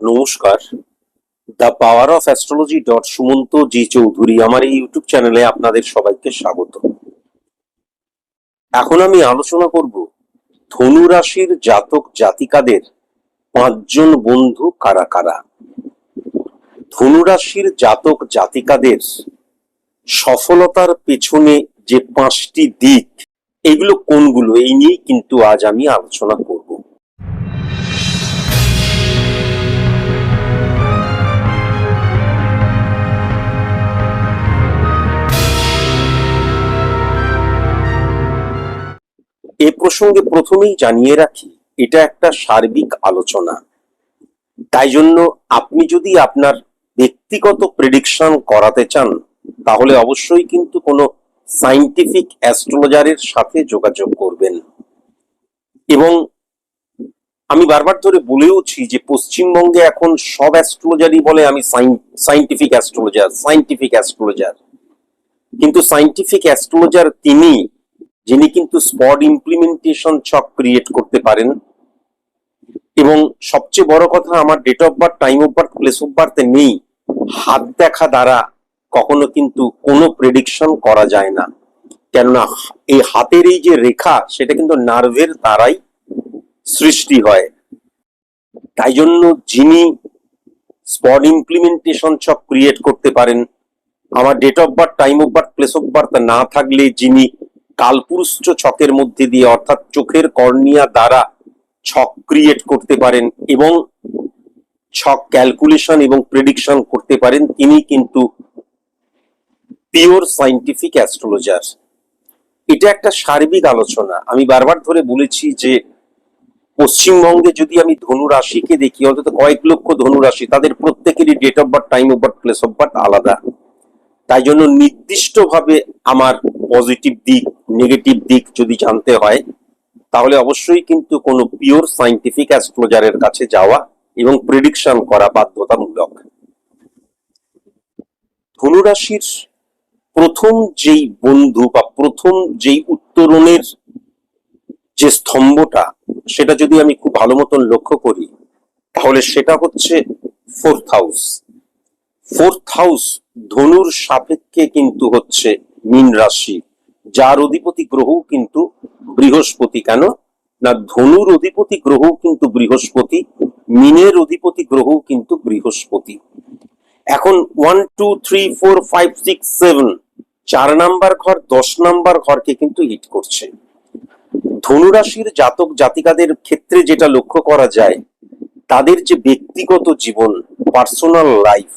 নমস্কার। The power of astrology dot Sumanta ji Chowdhury আমার এই ইউটিউব চ্যানেলে আপনাদের সবাইকে স্বাগত। এখন আমি আলোচনা করব ধনু রাশির জাতক জাতিকাদের পাঁচজন বন্ধু কারা কারা। ধনু রাশির জাতক জাতিকাদের সফলতার পেছনে যে পাঁচটি দিক, এগুলো কোনগুলো? এই নিয়েই কিন্তু আজ আমি আলোচনা করব। এ প্রসঙ্গে প্রথমেই জানিয়ে রাখি, এটা একটা সার্বিক আলোচনা। তাই জন্য আপনি যদি আপনার ব্যক্তিগত প্রেডিকশন করাতে চান, তাহলে অবশ্যই কিন্তু কোনো সাইন্টিফিক অ্যাস্ট্রোলজারের সাথে যোগাযোগ করবেন। এবং আমি বারবার ধরে বলেওছি যে পশ্চিমবঙ্গে এখন সব অ্যাস্ট্রোলজারই বলে আমি সাইন্টিফিক অ্যাস্ট্রোলজার সাইন্টিফিক অ্যাস্ট্রোলজার কিন্তু সাইন্টিফিক অ্যাস্ট্রোলজার তিনি যিনি কিন্তু স্পট ইমপ্লিমেন্টেশন ছক ক্রিয়েট করতে পারেন। এবং সবচেয়ে বড় কথা, আমার date of birth time of birth place of birth নেই। হাত দেখা দ্বারা কখনো কিন্তু কোনো প্রেডিকশন করা যায় না। কেননা এই হাতের এই যে রেখা, সেটা কিন্তু নার্ভের দ্বারাই সৃষ্টি হয়। তাই জন্য যিনি স্পট ইমপ্লিমেন্টেশন ছক ক্রিয়েট করতে পারেন, আমার date of birth time of birth place of birth না থাকলে যিনি কালপুরুষ ছকের মধ্যে দিয়ে, অর্থাৎ চোখের কর্নিয়া দ্বারা ছক ক্রিয়েট করতে পারেন এবং ছক ক্যালকুলেশন এবং প্রেডিকশন করতে পারেন, তিনি কিন্তু পিওর সাইন্টিফিক অ্যাস্ট্রোলজার এটা একটা সার্বিক আলোচনা। আমি বারবার ধরে বলেছি যে, পশ্চিমবঙ্গে যদি আমি ধনু রাশিকে দেখি, অন্তত কয়েক লক্ষ ধনু রাশি তাদের প্রত্যেকেরই date of birth time of birth place of birth আলাদা। তাই জন্য নির্দিষ্টভাবে আমার পজিটিভ দিক নেগেটিভ দিক যদি জানতে হয়, তাহলে অবশ্যই কিন্তু কোনো পিওর সাইন্টিফিক অ্যাস্ট্রোলজারের কাছে যাওয়া এবং প্রেডিকশন করা বাধ্যতামূলক। ধনুরাশির প্রথম যেই বন্ধু বা প্রথম যেই উত্তরণের যে স্তম্ভটা, সেটা যদি আমি খুব ভালো মতন লক্ষ্য করি, তাহলে সেটা হচ্ছে ফোর্থ হাউস ফোর্থ হাউস ধনুর সাপেক্ষে কিন্তু হচ্ছে মীন রাশি। যার অধিপতি গ্রহ কিন্তু বৃহস্পতি, কেন? না, ধনুর অধিপতি গ্রহ কিন্তু বৃহস্পতি, মিনের অধিপতি গ্রহ কিন্তু বৃহস্পতি। এখন one two three four five six seven চার নাম্বার ঘর, দশ নাম্বার ঘরকে কিন্তু হিট করছে। ধনুরাশির জাতক জাতিকাদের ক্ষেত্রে যেটা লক্ষ্য করা যায়, তাদের যে ব্যক্তিগত জীবন পার্সোনাল লাইফ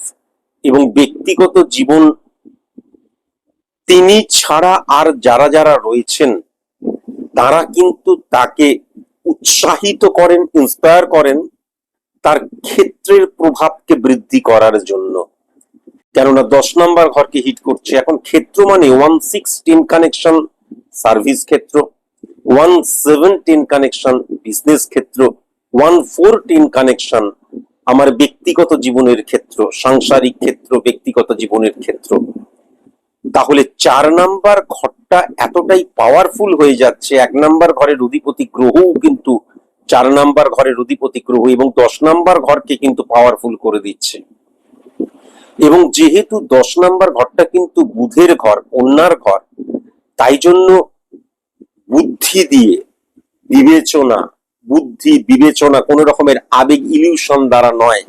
এবং ব্যক্তিগত জীবন তিনি ছাড়া আর যারা যারা রয়েছেন, তারা কিন্তু তাকে উৎসাহিত করেন ইন্সপায়ার করেন তার ক্ষেত্রের প্রভাবকে বৃদ্ধি করার জন্য। কেননা দশ নম্বর ঘরকে হিট করছে। এখন ক্ষেত্র মানে one six ten connection service ক্ষেত্র one seven ten connection business ক্ষেত্র ওয়ান ফোর টেন কানেকশন আমার ব্যক্তিগত জীবনের ক্ষেত্র, সাংসারিক ক্ষেত্র, ব্যক্তিগত জীবনের ক্ষেত্র। তাহলে চার নাম্বার ঘরটা এতটাই পাওয়ারফুল হয়ে যাচ্ছে। এক নাম্বার ঘরের অধিপতি গ্রহও কিন্তু চার নাম্বার ঘরের অধিপতি গ্রহ এবং দশ নাম্বার ঘরকে কিন্তু পাওয়ারফুল করে দিচ্ছে। এবং যেহেতু দশ নাম্বার ঘরটা কিন্তু বুধের ঘর, কন্যার ঘর, তাই জন্য বুদ্ধি দিয়ে বিবেচনা, বুদ্ধি বিবেচনা কোন রকমের আবেগ ইলিউশন দ্বারা নয়।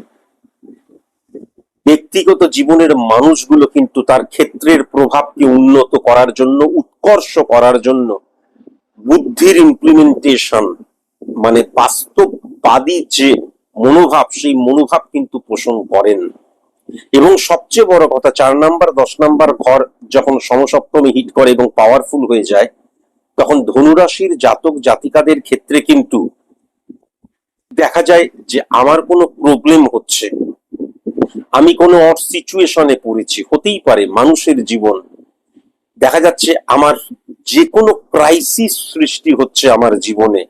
ব্যক্তিগত জীবনের মানুষগুলো কিন্তু তার ক্ষেত্রের প্রভাবকে উন্নত করার জন্য, উৎকর্ষ করার জন্য বুদ্ধির ইমপ্লিমেন্টেশন মানে বাস্তববাদী যে মনোভাব, সেই মনোভাব কিন্তু পোষণ করেন। এবং সবচেয়ে বড় কথা, চার নাম্বার, দশ নাম্বার ঘর যখন সমসপ্তমে হিট করে এবং পাওয়ারফুল হয়ে যায়, তখন ধনুরাশির জাতক জাতিকাদের ক্ষেত্রে কিন্তু দেখা যায় যে আমার কোনো প্রবলেম হচ্ছে। আমি কোনো অড সিচুয়েশনে পড়েছি, হতেই পারে মানুষের জীবন। দেখা যাচ্ছে আমার যে কোনো ক্রাইসিস সৃষ্টি হচ্ছে আমার জীবনে।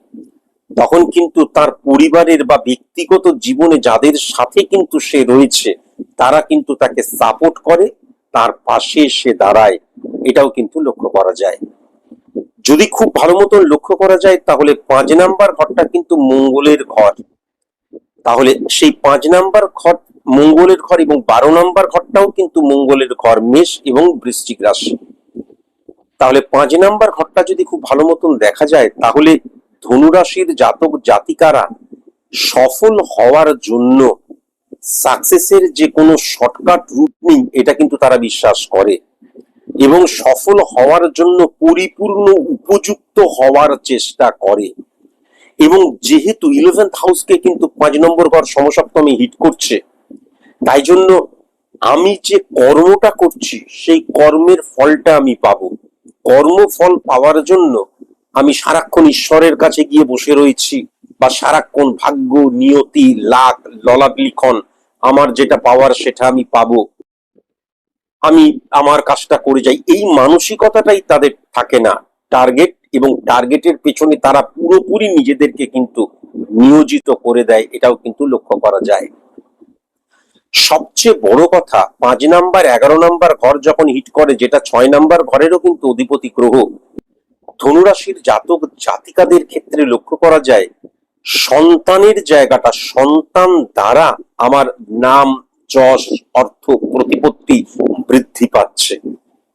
তখন কিন্তু তার পরিবারের বা ব্যক্তিগত জীবনে যাদের সাথে কিন্তু সে রয়েছে, তারা কিন্তু তাকে সাপোর্ট করে, তার পাশে সে দাঁড়ায়। এটাও কিন্তু লক্ষ্য করা যায়। যদি খুব ভালো মতন লক্ষ্য করা যায়, তাহলে পাঁচ নাম্বার ঘরটা কিন্তু মঙ্গলের ঘর। তাহলে সেই পাঁচ নাম্বার ঘর মঙ্গলের ঘর এবং বারো নম্বর ঘরটাও কিন্তু মঙ্গলের ঘর, মেষ এবং বৃশ্চিক রাশি। তাহলে পাঁচ নাম্বার ঘরটা যদি খুব ভালো মতন দেখা যায়, তাহলে ধনুরাশির জাতক জাতিকারা সফল হওয়ার জন্য সাকসেসের যে কোনো শর্টকাট রুট নেই, এটা কিন্তু তারা বিশ্বাস করে। এবং সফল হওয়ার জন্য পরিপূর্ণ উপযুক্ত হওয়ার চেষ্টা করে। এবং যেহেতু ইলেভেন্থ হাউসকে কিন্তু পাঁচ নম্বর ঘর সমসপ্তমে হিট করছে তাই জন্য আমি যে কর্মটা করছি, সেই কর্মের ফলটা আমি পাবো। কর্মফল পাওয়ার জন্য আমি সারাক্ষণ ঈশ্বরের কাছে গিয়ে বসে রয়েছি বা সারাক্ষণ ভাগ্য, নিয়তি, লাখ ললাট লিখন আমার যেটা পাওয়ার সেটা আমি পাবো। আমি আমার কাজটা করে যাই। এই মানসিকতাটাই তাদের থাকে না। টার্গেট এবং টার্গেটের পেছনে তারা পুরোপুরি নিজেদেরকে কিন্তু নিয়োজিত করে দেয়, এটাও কিন্তু লক্ষ্য করা যায়। সবচেয়ে বড় কথা, পাঁচ নাম্বার, এগারো নাম্বার ঘর যখন হিট করে, যেটা ছয় নাম্বার ঘরেরও কিন্তু অধিপতি গ্রহ। ধনুরাশির জাতক জাতিকাদের ক্ষেত্রে লক্ষ্য করা যায়, সন্তানের জায়গাটা, সন্তান দ্বারা আমার নাম, যশ, অর্থ, প্রতিপত্তি বৃদ্ধি পাচ্ছে।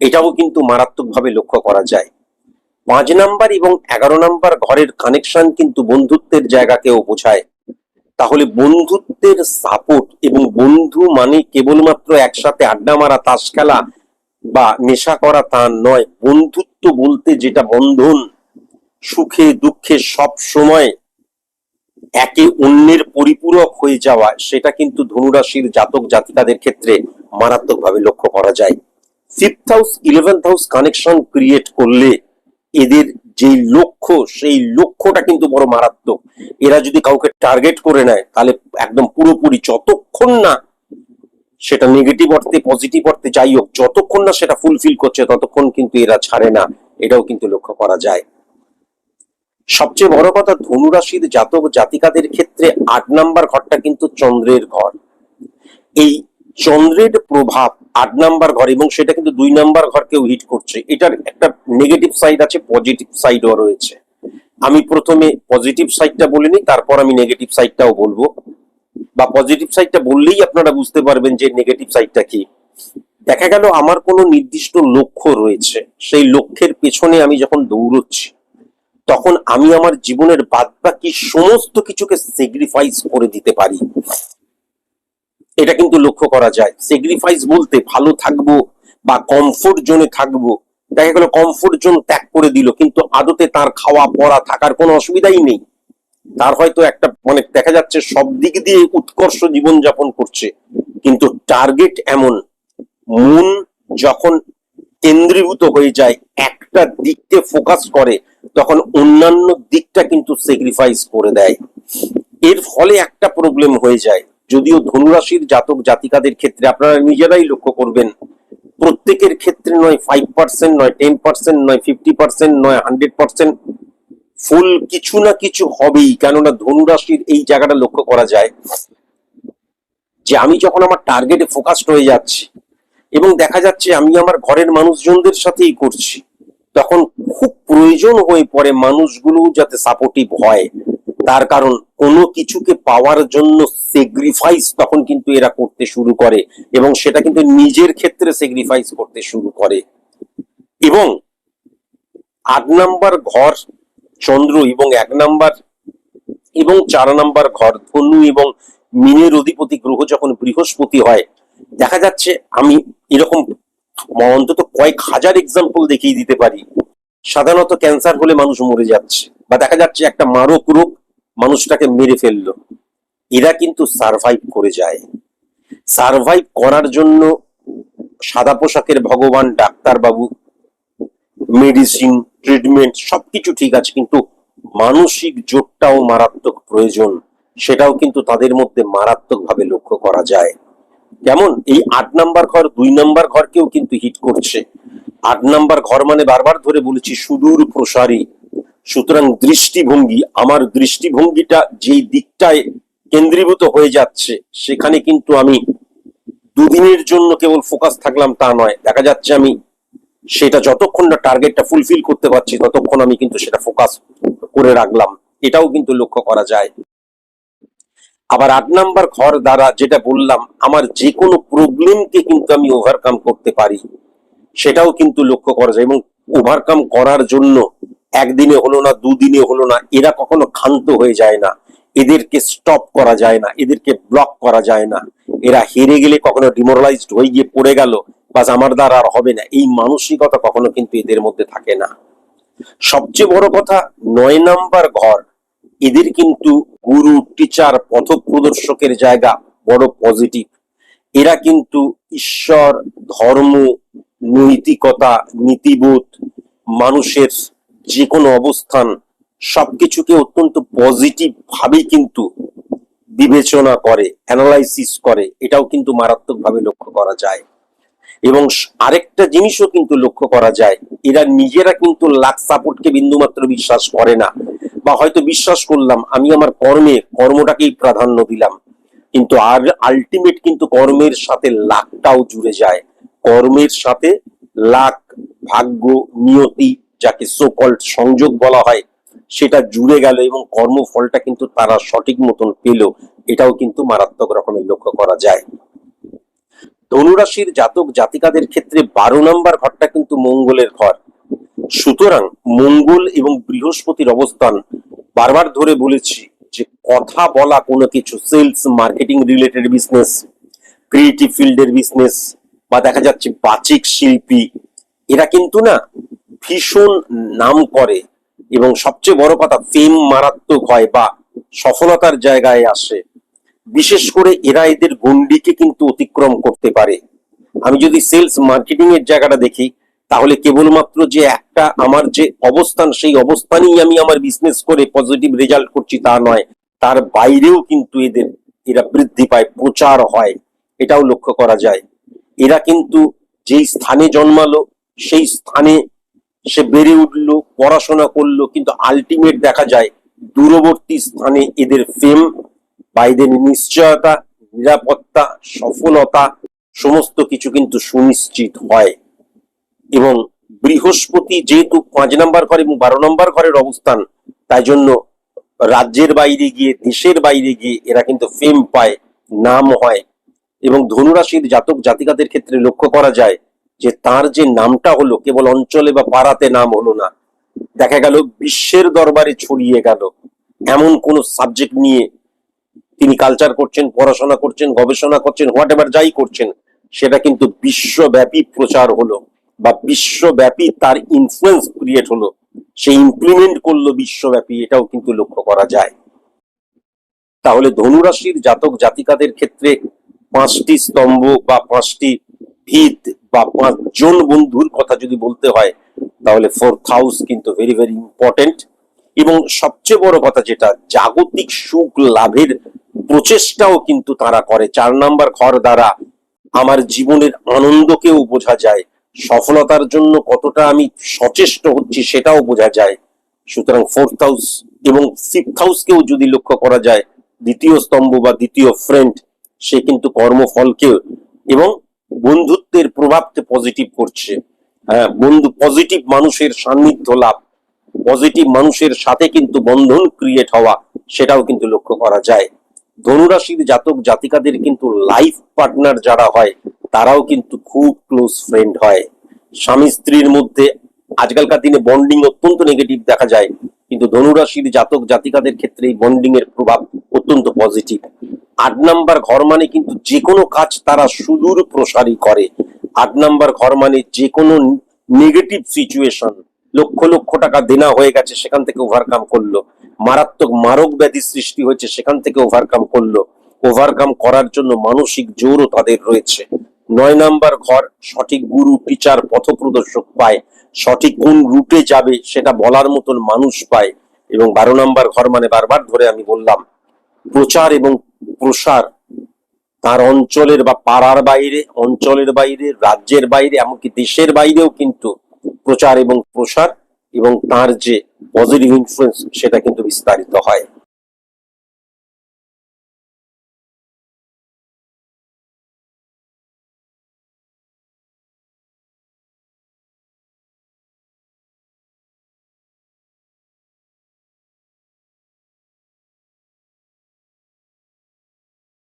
এটাও কিন্তু মারাত্মকভাবে লক্ষ্য করা যায়। পাঁচ নাম্বার এবং এগারো নাম্বার ঘরের কানেকশন কিন্তু বন্ধুত্বের জায়গাকেও বোঝায়। তাহলে বন্ধুত্বের সাপোর্ট এবং বন্ধু মানে কেবলমাত্র একসাথে আড্ডা মারা, তাস খেলা বা নেশা করা তা নয়। বন্ধুত্ব বলতে যেটা বন্ধন, সুখে, দুঃখে সব সময় একে অন্যের পরিপূরক হয়ে যাওয়া, সেটা কিন্তু ধনুরাশির জাতক জাতিকাদের ক্ষেত্রে মারাত্মকভাবে লক্ষ্য করা যায়। Fifth house eleventh house connection create করলে এদের যে লক্ষ্য, সেই লক্ষ্যটা কিন্তু বড় মারাত্মক। এরা যদি কাউকে টার্গেট করে নেয়, তাহলে একদম পুরোপুরি যতক্ষণ না সেটা নেগেটিভ অর্থে পজিটিভ অর্থে যাই হোক, যতক্ষণ না সেটা ফুলফিল করছে, ততক্ষণ কিন্তু এরা ছাড়ে না। এটাও কিন্তু লক্ষ্য করা যায়। সবচেয়ে বড় কথা ধনুরাশির জাতক জাতিকাদের ক্ষেত্রে আট নাম্বার ঘরটা কিন্তু চন্দ্রের ঘর। এই চন্দ্রের প্রভাব আট নাম্বার ঘর, এবং সেটা কিন্তু দুই নাম্বার ঘরকেও হিট করছে। এটার একটা নেগেটিভ সাইড আছে পজিটিভ সাইডও রয়েছে। আমি প্রথমে পজিটিভ সাইডটা বলিনি তারপর আমি নেগেটিভ সাইডটাও বলব। বা পজিটিভ সাইডটা বললেই আপনারা বুঝতে পারবেন যে নেগেটিভ সাইডটা কি। দেখা গেল আমার কোনো নির্দিষ্ট লক্ষ্য রয়েছে। সেই লক্ষ্যের পেছনে আমি যখন দৌড়চ্ছি, তখন আমি আমার জীবনের বাদ বাকি সমস্ত কিছুকে সেগ্রিফাইস করে দিতে পারি। এটা কিন্তু লক্ষ্য করা যায়। সেগ্রিফাইস বলতে ভালো থাকব বা কমফোর্ট জোনে থাকব। দেখা গেল কমফোর্ট জোন ত্যাগ করে দিল, কিন্তু আদতে তার খাওয়া, পড়া থাকার কোনো অসুবিধাই নেই। তার হয়তো একটা মানে দেখা যাচ্ছে সব দিক দিয়ে উৎকর্ষ জীবন যাপন করছে, কিন্তু টার্গেট এমন। মন যখন কেন্দ্রীভূত হয়ে যায়, একটা দিককে ফোকাস করে, তখন অন্যান্য দিকটা কিন্তু স্যাক্রিফাইস করে দেয়। এর ফলে একটা প্রবলেম হয়ে যায়। যদিও ধনুরাশির জাতক জাতিকাদের ক্ষেত্রে আপনারা নিজেরাই লক্ষ্য করবেন, প্রত্যেকের ক্ষেত্রে নয় ফাইভ পার্সেন্ট নয় টেন পার্সেন্ট নয় ফিফটি পার্সেন্ট নয় হান্ড্রেড পার্সেন্ট ফুল কিছু না কিছু হবেই, কেননা ধনুরাশির এই জায়গাটা লক্ষ্য করা যায় যে আমি যখন আমার টার্গেটে ফোকাসড হয়ে যাচ্ছি এবং দেখা যাচ্ছে আমি আমার ঘরের মানুষজনদের সাথেই করছি, তখন খুব প্রয়োজন হয়ে পড়ে মানুষগুলো যাতে সাপোর্টিভ হয়। তার কারণ কোনো কিছুকে পাওয়ার জন্য সেগ্রিফাইস তখন কিন্তু এরা করতে শুরু করে এবং সেটা কিন্তু নিজের ক্ষেত্রে সেগ্রিফাইস করতে শুরু করে। এবং আট নাম্বার ঘর চন্দ্র এবং এক নাম্বার এবং চার নাম্বার ঘর ধনু এবং মিনের অধিপতি গ্রহ যখন বৃহস্পতি হয়, দেখা যাচ্ছে আমি এরকম অন্তত কয়েক হাজার এক্সাম্পল দেখিয়ে দিতে পারি। সাধারণত ক্যান্সার হলে মানুষ মরে যাচ্ছে বা দেখা যাচ্ছে একটা মারক রোগ মানুষটাকে মেরে ফেলল। এরা কিন্তু সারভাইভ করে যায়। সারভাইভ করার জন্য সাদা পোশাকের ভগবান, ডাক্তার বাবু মেডিসিন ট্রিটমেন্ট সবকিছু ঠিক আছে, কিন্তু মানসিক জোরটাও মারাত্মক প্রয়োজন। সেটাও কিন্তু তাদের মধ্যে মারাত্মকভাবে লক্ষ্য করা যায়। যেমন এই আট নাম্বার ঘর, দুই নাম্বার ঘরকেও কিন্তু হিট করছে। আট নাম্বার ঘর মানে বারবার ধরে বলেছি, সুদূর প্রসারী। সুতরাং দৃষ্টিভঙ্গি, আমার দৃষ্টিভঙ্গিটা যেই দিকটায় কেন্দ্রীভূত হয়ে যাচ্ছে, সেখানে কিন্তু আমি দুদিনের জন্য কেবল ফোকাস থাকলাম তা নয়। দেখা যাচ্ছে আমি সেটা যতক্ষণ না টার্গেটটা ফুলফিল করতে পারছি, ততক্ষণ আমি কিন্তু সেটা ফোকাস করে রাখলাম। এটাও কিন্তু লক্ষ্য করা যায়। আবার আট নাম্বার ঘর দ্বারা যেটা বললাম, আমার যে কোনো প্রবলেমকে কিন্তু আমি ওভারকাম করতে পারি। সেটাও কিন্তু লক্ষ্য করা যায় এবং ওভারকাম করার জন্য একদিনে হলো না, দুদিনে হলো না, এরা কখনো ক্ষান্ত হয়ে যায় না। এদেরকে স্টপ করা যায় না, এদেরকে ব্লক করা যায় না। এরা হেরে গেলে কখনো ডিমোরালাইজড হয়ে গিয়ে পড়ে গেল, বাস আমার দ্বারা আর হবে না। এই মানসিকতা কখনো কিন্তু এদের মধ্যে থাকে না। সবচেয়ে বড় কথা, নয় নাম্বার ঘর, এদের কিন্তু গুরু টিচার পথ প্রদর্শকের জায়গা বড় পজিটিভ এরা কিন্তু ঈশ্বর, ধর্ম, নৈতিকতা, নীতিবোধ, মানুষের যে কোনো অবস্থান সবকিছুকে অত্যন্ত পজিটিভ ভাবে কিন্তু বিবেচনা করে অ্যানালাইসিস করে, এটাও কিন্তু মারাত্মকভাবে লক্ষ্য করা যায়। এবং আরেকটা জিনিসও কিন্তু লক্ষ্য করা যায়, এরা নিজেরা কিন্তু লাক সাপোর্টকে বিন্দুমাত্র বিশ্বাস করে না। বা হয়তো বিশ্বাস করলাম, আমি আমার কর্মে, কর্মটাকেই প্রাধান্য দিলাম। কিন্তু আর আলটিমেট কিন্তু কর্মের সাথে লাকটাও জুড়ে যায়। কর্মের সাথে লাক ভাগ্য, নিয়তি যাকে সোকল্ড সংযোগ বলা হয়, সেটা জুড়ে গেল এবং কর্মফলটা কিন্তু তারা সঠিক মতন পেল, এটাও কিন্তু মারাত্মক রকমের লক্ষ্য করা যায়। ধনুরাশির জাতক জাতিকাদের ক্ষেত্রে বারো নম্বর ঘরটা কিন্তু মঙ্গলের ঘর। সুতরাং মঙ্গল এবং বৃহস্পতির অবস্থান বারবার ধরে বলেছি যে কথা বলা কোনো কিছু sales marketing related business creative ফিল্ডের বিজনেস বা দেখা যাচ্ছে বাচিক শিল্পী, এরা কিন্তু না ভীষণ নাম করে এবং সবচেয়ে বড় কথা ফেম মারাত্মক হয় বা সফলতার জায়গায় আসে। বিশেষ করে এরা এদের গন্ডিকে কিন্তু অতিক্রম করতে পারে। আমি যদি সেলস মার্কেটিং এর জায়গাটা দেখি, তাহলে কেবলমাত্র যে একটা আমার যে অবস্থান, সেই অবস্থানেই আমি আমার বিজনেস করে পজিটিভ রেজাল্ট করছি তা নয়। তার বাইরেও কিন্তু এদের, এরা বৃদ্ধি পায়, প্রচার হয়। এটাও লক্ষ্য করা যায়। এরা কিন্তু যেই স্থানে জন্মালো, সেই স্থানে সে বেড়ে উঠল, পড়াশোনা করল, কিন্তু আলটিমেট দেখা যায় দূরবর্তী স্থানে এদের ফেম বা এদের নিশ্চয়তা, নিরাপত্তা, সফলতা সমস্ত কিছু কিন্তু সুনিশ্চিত হয়। এবং বৃহস্পতি যেহেতু পাঁচ নম্বর ঘর এবং বারো নম্বর ঘরের অবস্থান, তাই জন্য রাজ্যের বাইরে গিয়ে, দেশের বাইরে গিয়ে এরা কিন্তু ফেম পায়, নাম হয়। এবং ধনুরাশির জাতক জাতিকাদের ক্ষেত্রে লক্ষ্য করা যায় যে তার যে নামটা হলো, কেবল অঞ্চলে বা পাড়াতে নাম হলো না, দেখা গেল বিশ্বের দরবারে ছড়িয়ে গেল। এমন কোন সাবজেক্ট নিয়ে তিনি কালচার করছেন, পড়াশোনা করছেন, গবেষণা করছেন হোয়াট এভার যাই করছেন, সেটা কিন্তু বিশ্বব্যাপী প্রচার হলো বা বিশ্বব্যাপী তার ইনফ্লুয়েন্স ক্রিয়েট হলো। সে ইমপ্লিমেন্ট করল বিশ্বব্যাপী, এটাও কিন্তু লক্ষ্য করা যায়। তাহলে ধনুরাশির জাতক জাতিকাদের ক্ষেত্রে পাঁচটি স্তম্ভ বা পাঁচটি ভিত বা পাঁচজন বন্ধুর কথা যদি বলতে হয়, তাহলে ফোর্থ হাউস কিন্তু ভেরি ভেরি ইম্পর্টেন্ট এবং সবচেয়ে বড় কথা যেটা, জাগতিক সুখ লাভের প্রচেষ্টাও কিন্তু তারা করে। চার নাম্বার ঘর দ্বারা আমার জীবনের আনন্দকেও বোঝা যায়, সফলতার জন্য কতটা আমি সচেষ্ট হচ্ছি সেটাও বোঝা যায়। সুতরাং ফোর্থ হাউস এবং ফিফথ হাউসকেও যদি লক্ষ্য করা যায়, দ্বিতীয় স্তম্ভ বা দ্বিতীয় ফ্রেন্ড সে কিন্তু কর্মফলকে এবং বন্ধুত্বের প্রভাবকে পজিটিভ করছে। হ্যাঁ বন্ধু পজিটিভ মানুষের সান্নিধ্য লাভ পজিটিভ মানুষের সাথে কিন্তু বন্ধন ক্রিয়েট হওয়া, সেটাও কিন্তু লক্ষ্য করা যায়। ধনুরাশির জাতক জাতিকাদের কিন্তু লাইফ পার্টনার যারা হয়, তারাও কিন্তু খুব ক্লোজ ফ্রেন্ড হয়। স্বামী স্ত্রীর মধ্যে আজকালকার দিনে বন্ডিং অত্যন্ত নেগেটিভ দেখা যায়, কিন্তু ধনুরাশির জাতক জাতিকাদের ক্ষেত্রে এই বন্ডিং এর প্রভাব অত্যন্ত পজিটিভ আট নাম্বার ঘর মানে কিন্তু যে কোনো কাজ তারা সুদূর প্রসারী করে। আট নাম্বার ঘর মানে যে কোনো নেগেটিভ সিচুয়েশন লক্ষ লক্ষ টাকা দেনা হয়ে গেছে, সেখান থেকে ওভারকাম করল। মারাত্মক মারক ব্যাধি সৃষ্টি হয়েছে, সেখান থেকে ওভারকাম করল। ওভারকাম করার জন্য মানসিক জোরও তাদের রয়েছে। নয় নাম্বার ঘর, সঠিক গুরু টিচার পথপ্রদর্শক পায়। সঠিক কোন রুটে যাবে, সেটা বলার মতন মানুষ পায়। এবং বারো নাম্বার ঘর মানে বারবার ধরে আমি বললাম, প্রচার এবং প্রসার তার অঞ্চলের বা পাড়ার বাইরে, অঞ্চলের বাইরে, রাজ্যের বাইরে, এমনকি দেশের বাইরেও কিন্তু প্রচার এবং প্রসার এবং তার যে পজিটিভ ইনফ্লুয়েন্স সেটা কিন্তু বিস্তারিত হয়।